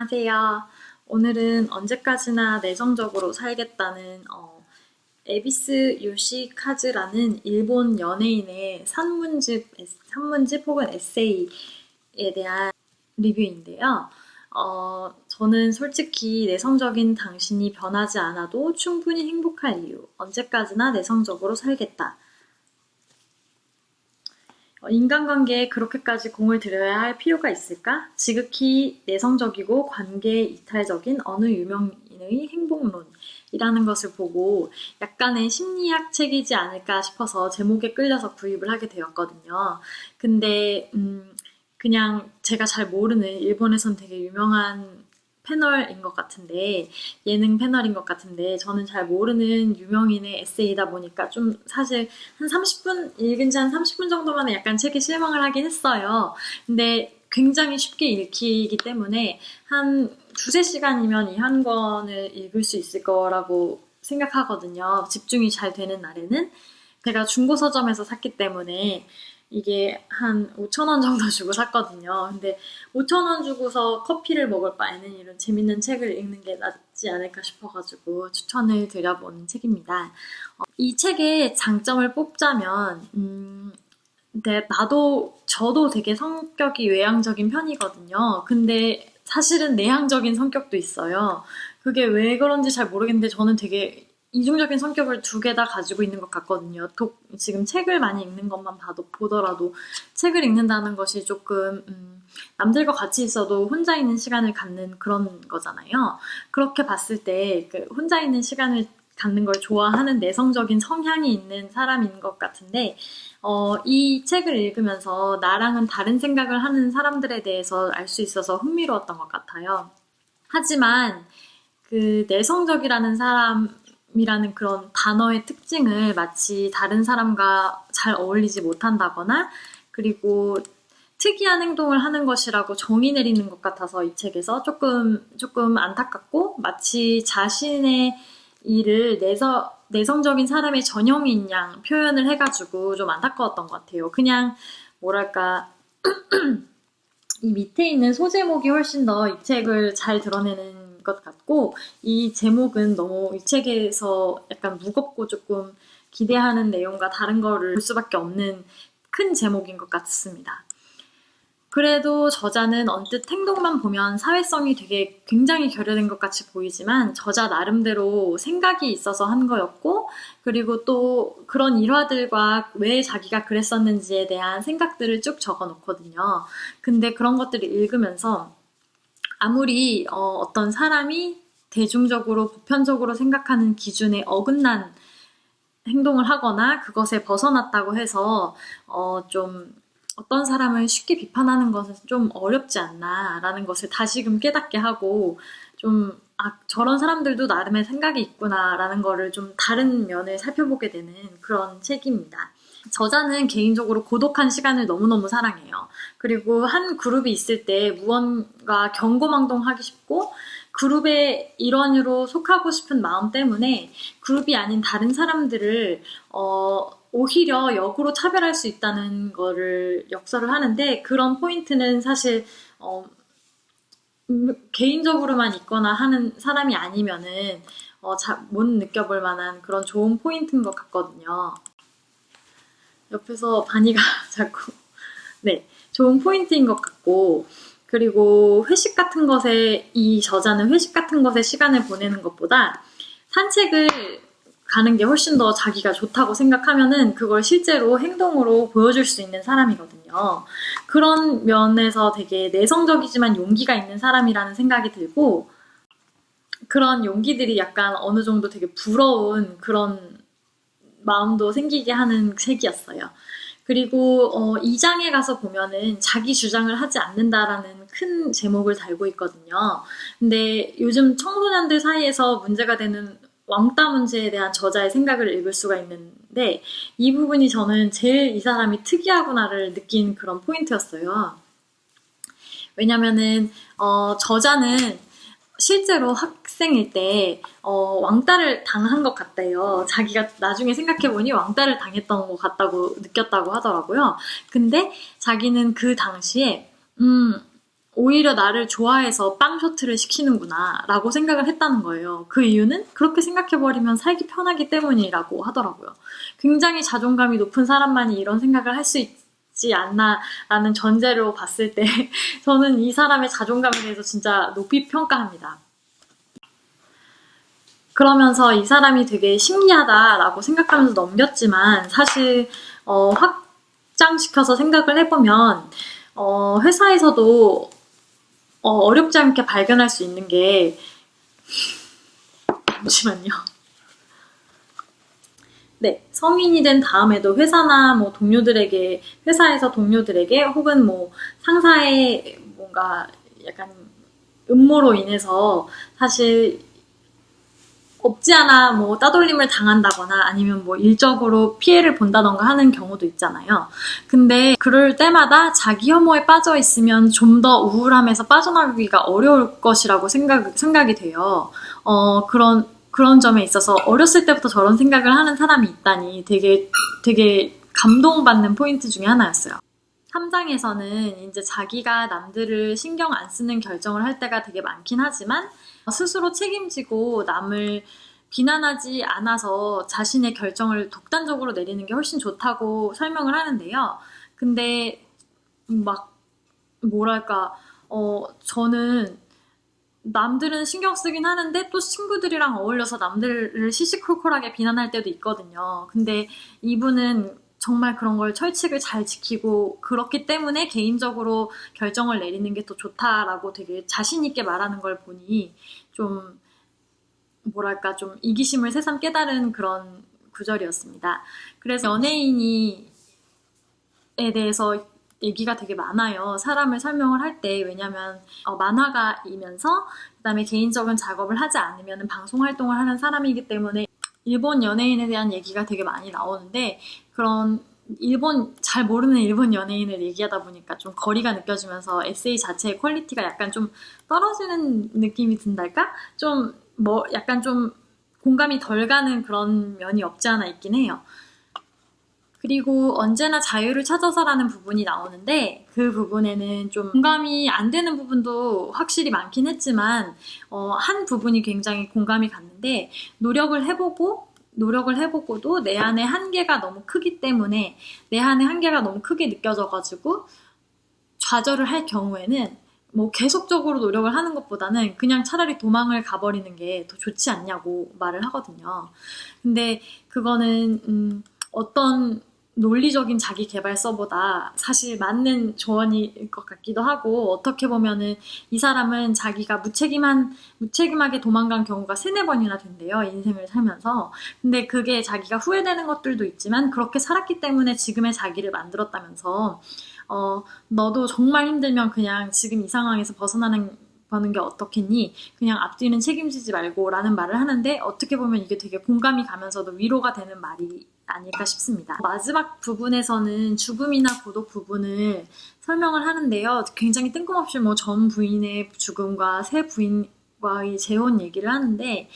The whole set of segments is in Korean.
안녕하세요. 오늘은 언제까지나 내성적으로 살겠다는 어, 에비스 요시카즈라는 일본 연예인의 산문집, 산문집 혹은 에세이에 대한 리뷰인데요. 어, 저는 솔직히 내성적인 당신이 변하지 않아도 충분히 행복할 이유, 언제까지나 내성적으로 살겠다. 어, 인간관계에 그렇게까지 공을 들여야 할 필요가 있을까? 지극히 내성적이고 관계 이탈적인 어느 유명인의 행복론이라는 것을 보고 약간의 심리학 책이지 않을까 싶어서 제목에 끌려서 구입을 하게 되었거든요. 근데 음, 그냥 제가 잘 모르는 일본에선 되게 유명한 패널인 것 같은데 예능 패널인 것 같은데 저는 잘 모르는 유명인의 에세이다 보니까 좀 사실 한 30분 읽은 지 한 30분 정도만에 약간 책에 실망을 하긴 했어요. 근데 굉장히 쉽게 읽히기 때문에 한 두세 시간이면 이 한 권을 읽을 수 있을 거라고 생각하거든요. 집중이 잘 되는 날에는. 제가 중고 서점에서 샀기 때문에 이게 한 5천 원 정도 주고 샀거든요. 근데 5천 원 주고서 커피를 먹을 바에는 이런 재밌는 책을 읽는 게 낫지 않을까 싶어가지고 추천을 드려보는 책입니다. 어, 이 책의 장점을 뽑자면 음, 근데 나도 저도 되게 성격이 외향적인 편이거든요. 근데 사실은 내향적인 성격도 있어요. 그게 왜 그런지 잘 모르겠는데 저는 되게 이중적인 성격을 두 개 다 가지고 있는 것 같거든요. 독, 지금 책을 많이 읽는 것만 봐도 보더라도 책을 읽는다는 것이 조금 음, 남들과 같이 있어도 혼자 있는 시간을 갖는 그런 거잖아요. 그렇게 봤을 때 그 혼자 있는 시간을 갖는 걸 좋아하는 내성적인 성향이 있는 사람인 것 같은데 어, 이 책을 읽으면서 나랑은 다른 생각을 하는 사람들에 대해서 알 수 있어서 흥미로웠던 것 같아요. 하지만 그 내성적이라는 사람 이라는 그런 단어의 특징을 마치 다른 사람과 잘 어울리지 못한다거나 그리고 특이한 행동을 하는 것이라고 정의 내리는 것 같아서 이 책에서 조금 조금 안타깝고 마치 자신의 일을 내서 내성적인 사람의 전형인 양 표현을 해가지고 좀 안타까웠던 것 같아요. 그냥 뭐랄까 이 밑에 있는 소제목이 훨씬 더 이 책을 잘 드러내는 것 같고 이 제목은 너무 이 책에서 약간 무겁고 조금 기대하는 내용과 다른 거를 볼 수밖에 없는 큰 제목인 것 같습니다. 그래도 저자는 언뜻 행동만 보면 사회성이 되게 굉장히 결여된 것 같이 보이지만 저자 나름대로 생각이 있어서 한 거였고 그리고 또 그런 일화들과 왜 자기가 그랬었는지에 대한 생각들을 쭉 적어 놓거든요. 근데 그런 것들을 읽으면서 아무리 어, 떤 사람이 대중적으로 보편적으로 생각하는 기준에 어긋난 행동을 하거나 그것에 벗어났다고 해서 어, 좀 어떤 사람을 쉽게 비판하는 것은 좀 어렵지 않나라는 것을 다시금 깨닫게 하고 좀 아, 저런 사람들도 나름의 생각이 있구나라는 거를 좀 다른 면을 살펴보게 되는 그런 책입니다. 저자는 개인적으로 고독한 시간을 너무너무 사랑해요. 그리고 한 그룹이 있을 때 무언가 경고망동하기 쉽고 그룹의 일원으로 속하고 싶은 마음 때문에 그룹이 아닌 다른 사람들을 어, 오히려 역으로 차별할 수 있다는 거를 역설을 하는데 그런 포인트는 사실 어, 음, 개인적으로만 있거나 하는 사람이 아니면은 어, 자, 못 느껴볼 만한 그런 좋은 포인트인 것 같거든요. 옆에서 바니가 자꾸 네 좋은 포인트인 것 같고 그리고 회식 같은 것에 이 저자는 회식 같은 것에 시간을 보내는 것보다 산책을 가는 게 훨씬 더 자기가 좋다고 생각하면은 그걸 실제로 행동으로 보여줄 수 있는 사람이거든요. 그런 면에서 되게 내성적이지만 용기가 있는 사람이라는 생각이 들고 그런 용기들이 약간 어느 정도 되게 부러운 그런 마음도 생기게 하는 책이었어요. 그리고 어, 2장에 가서 보면은 자기 주장을 하지 않는다라는 큰 제목을 달고 있거든요. 근데 요즘 청소년들 사이에서 문제가 되는 왕따 문제에 대한 저자의 생각을 읽을 수가 있는데 이 부분이 저는 제일 이 사람이 특이하구나를 느낀 그런 포인트였어요. 왜냐면은 어, 저자는 실제로 학 생일 때 어, 왕따를 당한 것 같대요. 자기가 나중에 생각해보니 왕따를 당했던 것 같다고 느꼈다고 하더라고요. 근데 자기는 그 당시에 음, 오히려 나를 좋아해서 빵 셔틀을 시키는구나 라고 생각을 했다는 거예요. 그 이유는 그렇게 생각해버리면 살기 편하기 때문이라고 하더라고요. 굉장히 자존감이 높은 사람만이 이런 생각을 할 수 있지 않나 라는 전제로 봤을 때 저는 이 사람의 자존감에 대해서 진짜 높이 평가합니다. 그러면서 이 사람이 되게 신기하다라고 생각하면서 넘겼지만 사실 어, 확장시켜서 생각을 해보면 어, 회사에서도 어, 어렵지 않게 발견할 수 있는 게 잠시만요. 네, 성인이 된 다음에도 회사나 뭐 동료들에게 회사에서 동료들에게 혹은 뭐 상사의 뭔가 약간 음모로 인해서 사실 없지 않아 뭐 따돌림을 당한다거나 아니면 뭐 일적으로 피해를 본다던가 하는 경우도 있잖아요. 근데 그럴 때마다 자기 혐오에 빠져 있으면 좀 더 우울함에서 빠져나가기가 어려울 것이라고 생각, 생각이 돼요. 어, 그런, 그런 점에 있어서 어렸을 때부터 저런 생각을 하는 사람이 있다니 되게, 되게 감동받는 포인트 중에 하나였어요. 3장에서는 이제 자기가 남들을 신경 안 쓰는 결정을 할 때가 되게 많긴 하지만 스스로 책임지고 남을 비난하지 않아서 자신의 결정을 독단적으로 내리는 게 훨씬 좋다고 설명을 하는데요. 근데 막 뭐랄까 어 저는 남들은 신경 쓰긴 하는데 또 친구들이랑 어울려서 남들을 시시콜콜하게 비난할 때도 있거든요. 근데 이분은 정말 그런 걸 철칙을 잘 지키고 그렇기 때문에 개인적으로 결정을 내리는 게 더 좋다라고 되게 자신 있게 말하는 걸 보니 좀 뭐랄까 좀 이기심을 새삼 깨달은 그런 구절이었습니다. 그래서 연예인이 에 대해서 얘기가 되게 많아요. 사람을 설명을 할 때 왜냐하면 어, 만화가이면서 그다음에 개인적인 작업을 하지 않으면 방송 활동을 하는 사람이기 때문에 일본 연예인에 대한 얘기가 되게 많이 나오는데 그런 일본 잘 모르는 일본 연예인을 얘기하다 보니까 좀 거리가 느껴지면서 에세이 자체의 퀄리티가 약간 좀 떨어지는 느낌이 든달까? 좀 뭐 약간 좀 공감이 덜 가는 그런 면이 없지 않아 있긴 해요. 그리고 언제나 자유를 찾아서라는 부분이 나오는데 그 부분에는 좀 공감이 안 되는 부분도 확실히 많긴 했지만 어, 한 부분이 굉장히 공감이 갔는데 노력을 해보고 노력을 해보고도 내 안에 한계가 너무 크기 때문에 내 안에 한계가 너무 크게 느껴져가지고 좌절을 할 경우에는 뭐 계속적으로 노력을 하는 것보다는 그냥 차라리 도망을 가버리는 게 더 좋지 않냐고 말을 하거든요. 근데 그거는 음, 어떤 논리적인 자기 개발서보다 사실 맞는 조언일 것 같기도 하고 어떻게 보면은 이 사람은 자기가 무책임한 무책임하게 도망간 경우가 세네 번이나 된대요 인생을 살면서 근데 그게 자기가 후회되는 것들도 있지만 그렇게 살았기 때문에 지금의 자기를 만들었다면서 어 너도 정말 힘들면 그냥 지금 이 상황에서 벗어나는 버는 게 어떻겠니? 그냥 앞뒤는 책임지지 말고 라는 말을 하는데 어떻게 보면 이게 되게 공감이 가면서도 위로가 되는 말이 아닐까 싶습니다. 마지막 부분에서는 죽음이나 고독 부분을 설명을 하는데요. 굉장히 뜬금없이 뭐 전 부인의 죽음과 새 부인과의 재혼 얘기를 하는데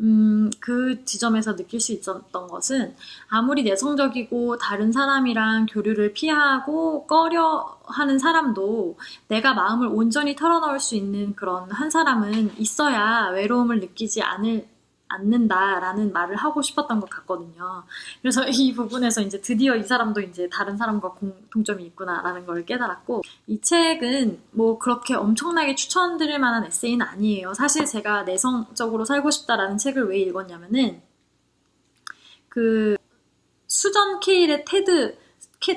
음, 그 지점에서 느낄 수 있었던 것은 아무리 내성적이고 다른 사람이랑 교류를 피하고 꺼려 하는 사람도 내가 마음을 온전히 털어놓을 수 있는 그런 한 사람은 있어야 외로움을 느끼지 않을 않는다라는 말을 하고 싶었던 것 같거든요. 그래서 이 부분에서 이제 드디어 이 사람도 이제 다른 사람과 공통점이 있구나라는 걸 깨달았고 이 책은 뭐 그렇게 엄청나게 추천드릴 만한 에세이는 아니에요. 사실 제가 내성적으로 살고 싶다라는 책을 왜 읽었냐면은 그 수전 케일의 테드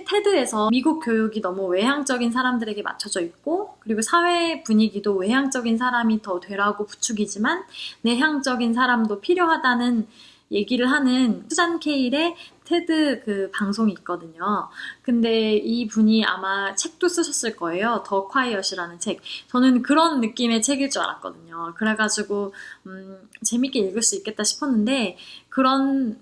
테드에서 미국 교육이 너무 외향적인 사람들에게 맞춰져 있고 그리고 사회 분위기도 외향적인 사람이 더 되라고 부추기지만 내향적인 사람도 필요하다는 얘기를 하는 수잔 케일의 테드 그 방송이 있거든요. 근데 이 분이 아마 책도 쓰셨을 거예요. 더 콰이엇이라는 책. 저는 그런 느낌의 책일 줄 알았거든요. 그래가지고 음, 재밌게 읽을 수 있겠다 싶었는데 그런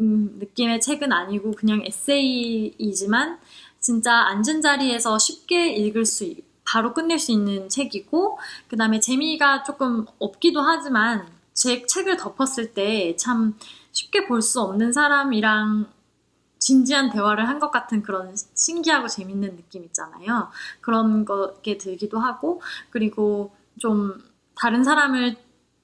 음, 느낌의 책은 아니고 그냥 에세이이지만 진짜 앉은 자리에서 쉽게 읽을 수 바로 끝낼 수 있는 책이고 그 다음에 재미가 조금 없기도 하지만 제 책을 덮었을 때 참 쉽게 볼 수 없는 사람이랑 진지한 대화를 한 것 같은 그런 신기하고 재밌는 느낌 있잖아요. 그런 게 들기도 하고, 그리고 좀 다른 사람을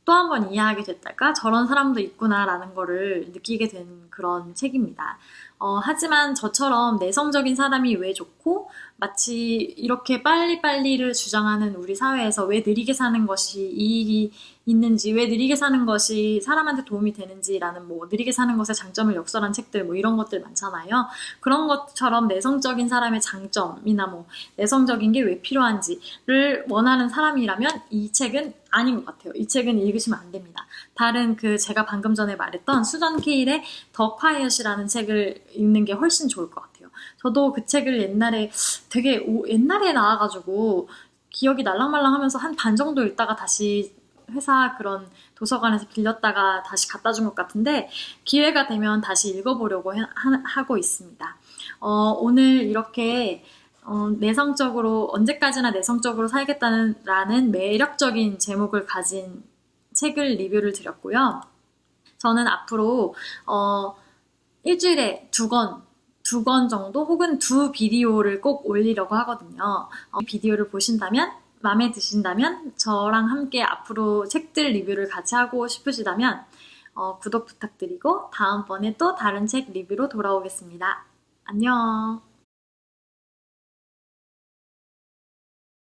또 한 번 이해하게 됐달까? 저런 사람도 있구나라는 거를 느끼게 된 그런 책입니다. 어, 하지만 저처럼 내성적인 사람이 왜 좋고, 마치 이렇게 빨리빨리를 주장하는 우리 사회에서 왜 느리게 사는 것이 이익이 있는지, 왜 느리게 사는 것이 사람한테 도움이 되는지라는 뭐 느리게 사는 것의 장점을 역설한 책들 뭐 이런 것들 많잖아요. 그런 것처럼 내성적인 사람의 장점이나 뭐 내성적인 게 왜 필요한지를 원하는 사람이라면 이 책은 아닌 것 같아요. 이 책은 읽으시면 안 됩니다. 다른 그 제가 방금 전에 말했던 수전 케일의 더 콰이엇이라는 책을 읽는 게 훨씬 좋을 것 같아요. 저도 그 책을 옛날에 되게 오- 옛날에 나와가지고 기억이 날랑말랑하면서 한 반 정도 읽다가 다시 회사 그런 도서관에서 빌렸다가 다시 갖다 준 것 같은데 기회가 되면 다시 읽어보려고 해- 하- 하고 있습니다. 어, 오늘 이렇게 어, 내성적으로 언제까지나 내성적으로 살겠다는 라는 매력적인 제목을 가진 책을 리뷰를 드렸고요. 저는 앞으로 어, 일주일에 두 권, 두 권 정도 혹은 두 비디오를 꼭 올리려고 하거든요. 어, 이 비디오를 보신다면 마음에 드신다면 저랑 함께 앞으로 책들 리뷰를 같이 하고 싶으시다면 어, 구독 부탁드리고 다음번에 또 다른 책 리뷰로 돌아오겠습니다. 안녕.